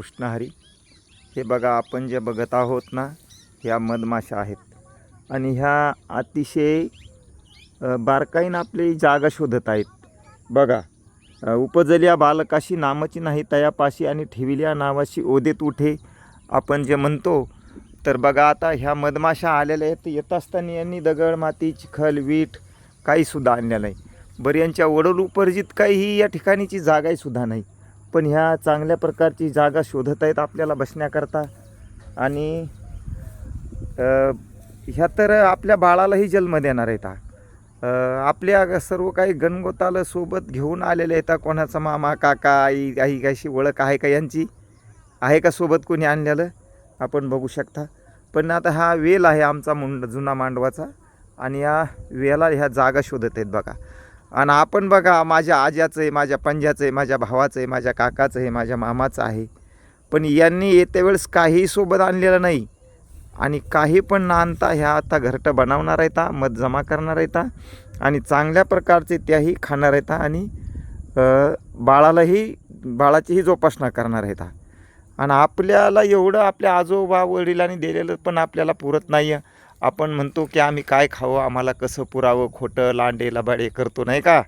कृष्णहरी. हे बघा आपण जे बघत आहोत ना ह्या मधमाशा आहेत. आणि ह्या अतिशय बारकाईन बारकाईनं आपली जागा शोधत आहेत. बघा उपजल्या बालकाशी नामाची नाही तयापाशी आणि ठेविल्या नावाशी ओदेत उठे. आपण जे म्हणतो तर बघा आता ह्या मधमाशा आलेल्या आहेत. येत असताना यांनी दगड माती चिखल वीट काहीसुद्धा आणलेलं आहे बरं यांच्या वडोल उपर्जित काही या ठिकाणीची जागाही सुद्धा नाही. पण ह्या चांगल्या प्रकारची जागा शोधत आहेत आपल्याला बसण्याकरता. आणि ह्या तर आपल्या बाळालाही जन्म देणार आहेत आपल्या सर्व काही गणगोताला सोबत घेऊन आलेले आहेत कोणाचा मामा काका आई आई काशी ओळख आहे का यांची? आहे का सोबत कोणी आणलेलं? आपण बघू शकता. पण आता हा वेल आहे आमचा मुंड जुना मांडवाचा. आणि या वेला ह्या जागा शोधत आहेत बघा. आणि आपण बघा माझ्या आज्याचं आहे माझ्या पंजाचं आहे माझ्या भावाचं आहे माझ्या काकाचं आहे माझ्या मामाचं आहे. पण यांनी येत्या वेळेस काहीही सोबत आणलेलं नाही. आणि काही पण न आणता ह्या आता घरटं बनवणार आहेत मत मध जमा करणार आहेत आणि चांगल्या प्रकारचे त्याही खाणार आहेत आणि बाळालाही बाळाचीही जोपासना करणार आहेत. आणि आपल्याला एवढं आपल्या आजोबा वडिलांनी दिलेलं पण आपल्याला पुरत नाही आहे आपण म्हणतो की आम्ही काय खावं आम्हाला कसं पुरावं खोटं लांडे लबाडे करतो नाही का?